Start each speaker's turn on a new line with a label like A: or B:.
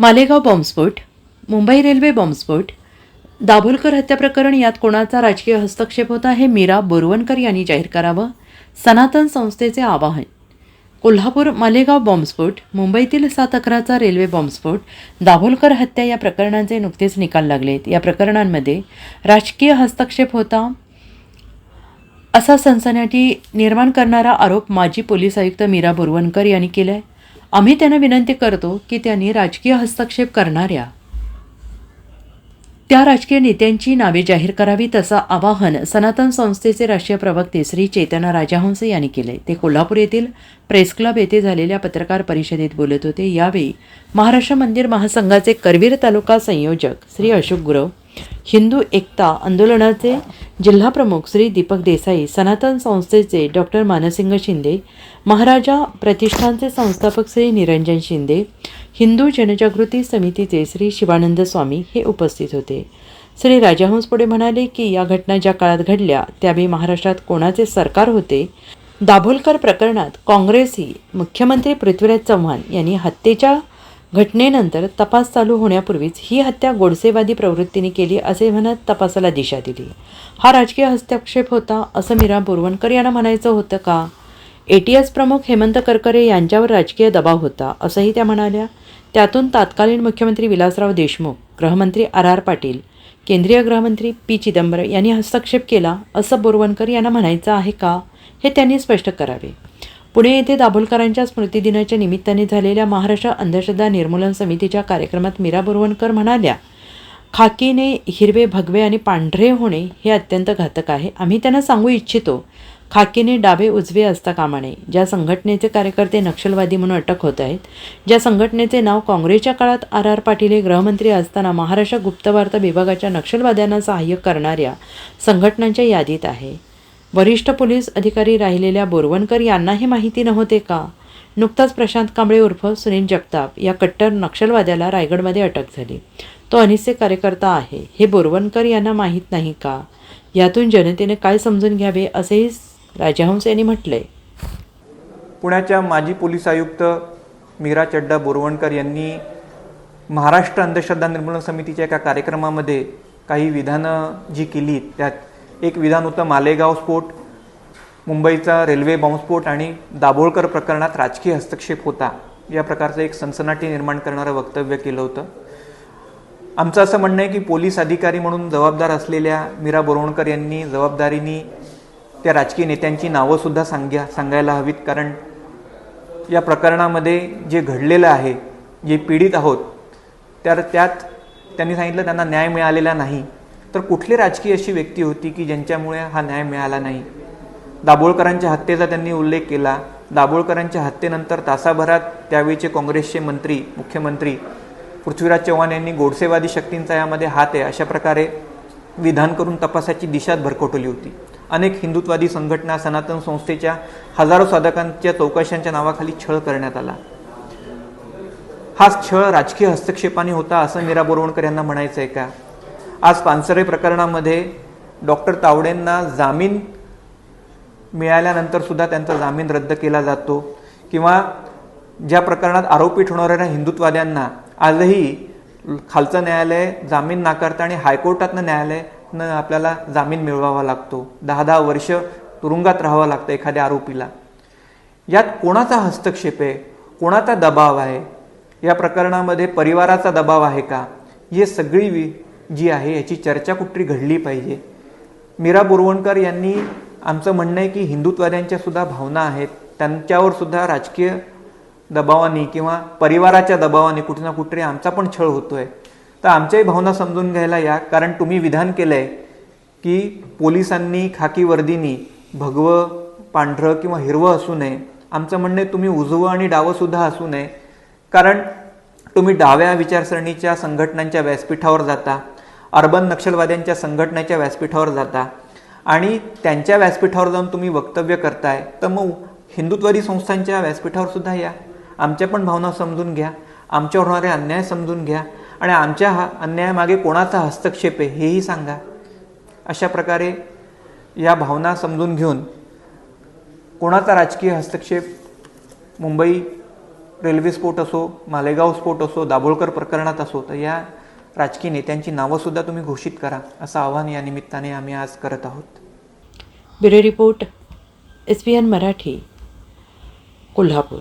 A: मालेगाव बॉम्बस्फोट मुंबई रेल्वे बॉम्बस्फोट दाभोलकर हत्या प्रकरण यात कोणाचा राजकीय हस्तक्षेप होता हे मीरा बोरवणकर यांनी जाहीर करावं सनातन संस्थेचे आवाहन. कोल्हापूर मालेगाव बॉम्बस्फोट मुंबईतील सात अकराचा रेल्वे बॉम्बस्फोट दाभोलकर हत्या या प्रकरणांचे नुकतेच निकाल लागलेत या प्रकरणांमध्ये राजकीय हस्तक्षेप होता असा सनसनाटी निर्माण करणारा आरोप माजी पोलीस आयुक्त मीरा बोरवणकर यांनी केला आहे आम्ही त्यांना विनंती करतो की त्यांनी राजकीय हस्तक्षेप करणाऱ्या त्या राजकीय नेत्यांची नावे जाहीर करावीत असं आवाहन सनातन संस्थेचे राष्ट्रीय प्रवक्ते श्री चेतना राजहंस यांनी केले. ते कोल्हापूर येथील प्रेस क्लब येथे झालेल्या पत्रकार परिषदेत बोलत होते. यावेळी महाराष्ट्र मंदिर महासंघाचे करवीर तालुका संयोजक श्री अशोक गुरव हिंदू एकता आंदोलनाचे जिल्हाप्रमुख श्री दीपक देसाई सनातन संस्थेचे डॉक्टर मानसिंग शिंदे महाराजा प्रतिष्ठानचे संस्थापक श्री निरंजन शिंदे हिंदू जनजागृती समितीचे श्री शिवानंद स्वामी हे उपस्थित होते. श्री राजाहंस पुढे म्हणाले की या घटना ज्या काळात घडल्या त्यावेळी महाराष्ट्रात कोणाचे सरकार होते? दाभोलकर प्रकरणात काँग्रेसी मुख्यमंत्री पृथ्वीराज चव्हाण यांनी हत्येच्या घटनेनंतर तपास चालू होण्यापूर्वीच ही हत्या गोडसेवादी प्रवृत्तीने केली असे म्हणत तपासाला दिशा दिली. हा राजकीय हस्तक्षेप होता असं मीरा बोरवणकर यांना म्हणायचं होतं का? एटीएस प्रमुख हेमंत करकरे यांच्यावर राजकीय दबाव होता असंही त्या म्हणाल्या. त्यातून तात्कालीन मुख्यमंत्री विलासराव देशमुख गृहमंत्री आर आर पाटील केंद्रीय गृहमंत्री पी चिदंबरम यांनी हस्तक्षेप केला असं बोरवणकर यांना म्हणायचं आहे का? हे त्यांनी स्पष्ट करावे. पुणे येथे दाभोलकरांच्या स्मृतिदिनाच्या निमित्ताने झालेल्या महाराष्ट्र अंधश्रद्धा निर्मूलन समितीच्या कार्यक्रमात मीरा बोरवणकर म्हणाल्या खाकीने हिरवे भगवे आणि पांढरे होणे हे अत्यंत घातक आहे. आम्ही त्यांना सांगू इच्छितो खाकीने डावे उजवे असता कामा नये. ज्या संघटनेचे कार्यकर्ते नक्षलवादी म्हणून अटक होत आहेत ज्या संघटनेचे नाव काँग्रेसच्या काळात आर. आर. पाटील हे गृहमंत्री असताना महाराष्ट्र गुप्तवार्ता विभागाच्या नक्षलवाद्यांना सहाय्य करणाऱ्या संघटनांच्या यादीत आहे. वरिष्ठ पोलीस अधिकारी राहिलेल्या बोरवणकर यांनाही माहिती नव्हते का? नुकताच प्रशांत कांबळे उर्फ सुनील जगताप या कट्टर नक्षलवाद्याला रायगडमध्ये अटक झाली. तो अनिसे कार्यकर्ता आहे. हे बोरवणकर यांना माहीत नाही का? यातून जनतेने काय समजून घ्यावे असेही राजहंस यांनी म्हटले.
B: पुण्याच्या माजी पोलीस आयुक्त मीरा चड्डा बोरवणकर यांनी महाराष्ट्र अंधश्रद्धा निर्मूलन समितीच्या एका कार्यक्रमामध्ये काही विधानं जी केली त्यात एक विधान होतं मालेगाव स्फोट मुंबईचा रेल्वे बॉम्बस्फोट आणि दाभोळकर प्रकरणात राजकीय हस्तक्षेप होता. या प्रकारचं एक सनसनाटी निर्माण करणारं वक्तव्य केलं होतं. आमचं असं म्हणणं आहे की पोलीस अधिकारी म्हणून जबाबदार असलेल्या मीरा बोरवणकर यांनी जबाबदारीनी त्या राजकीय नेत्यांची नावंसुद्धा सांग्या सांगायला हवीत. कारण या प्रकरणामध्ये जे घडलेलं आहे जे पीडित आहोत तर त्यात त्यांनी सांगितलं त्यांना न्याय मिळालेला नाही. तर कुठली राजकीय अशी व्यक्ती होती की ज्यांच्यामुळे हा न्याय मिळाला नाही? दाभोळकरांच्या हत्येचा त्यांनी उल्लेख केला. दाभोळकरांच्या हत्येनंतर तासाभरात त्यावेळीचे काँग्रेसचे मंत्री मुख्यमंत्री पृथ्वीराज चव्हाण यांनी गोडसेवादी शक्तींचा यामध्ये हात आहे अशा प्रकारे विधान करून तपासाची दिशात भरकटवली होती. अनेक हिंदुत्वादी संघटना सनातन संस्थेच्या हजारो साधकांच्या चौकशांच्या नावाखाली छळ करण्यात आला. हा छळ राजकीय हस्तक्षेपाने होता असं मीरा बोरवणकर यांना म्हणायचं आहे का? आज पानसरे प्रकरणामध्ये डॉक्टर तावडेंना जामीन मिळाल्यानंतर सुद्धा त्यांचा जामीन रद्द केला जातो. किंवा ज्या प्रकरणात आरोपी होणाऱ्या हिंदुत्वाद्यांना आजही खालचं न्यायालय जामीन नाकारतं आणि हायकोर्टातनं न्यायालयानं आपल्याला जामीन मिळवावा लागतो. दहा दहा वर्ष तुरुंगात राहावं लागतं एखाद्या आरोपीला. यात कोणाचा हस्तक्षेप आहे? कोणाचा दबाव आहे? या प्रकरणामध्ये परिवाराचा दबाव आहे का? हे सगळी वि जी आहे याची चर्चा कुठली घडली पाहिजे. मीरा बोरवणकर यांनी आमचं म्हणणं आहे की हिंदुत्वाद्यांच्या सुद्धा भावना आहेत. त्यांच्यावर सुद्धा राजकीय दबावाने किंवा परिवाराच्या दबावाने कुठे ना कुठे आमचा पण छळ होतोय. तर आमच्याही भावना समजून घ्यायला या कारण तुम्ही विधान केलंय की पोलिसांनी खाकी वर्दीनी भगवं पांढरं किंवा हिरवं असू नये. आमचं म्हणणं आहे तुम्ही उजवं आणि डावं सुद्धा असू नये. कारण तुम्ही डाव्या विचारसरणीच्या संघटनांच्या व्यासपीठावर जाता अर्बन नक्षलवाद्यांच्या संघटनेच्या व्यासपीठावर जाता. आणि त्यांच्या व्यासपीठावर जाऊन तुम्ही वक्तव्य करताय तर मग हिंदुत्वादी संस्थांच्या व्यासपीठावर सुद्धा या. आमच्या पण भावना समजून घ्या. आमच्यावर होणारे अन्याय समजून घ्या. आणि आमच्या हा अन्यायामागे कोणाचा हस्तक्षेप आहे हेही सांगा. अशा प्रकारे या भावना समजून घेऊन कोणाचा राजकीय हस्तक्षेप मुंबई रेल्वे स्फोट असो मालेगाव स्फोट असो दाभोळकर प्रकरणात असो तर या राजकीय नेत्यांची नावंसुद्धा तुम्ही घोषित करा असं आव्हान या निमित्ताने आम्ही आज करत आहोत.
A: Bureau report S P N Marathi Kolhapur.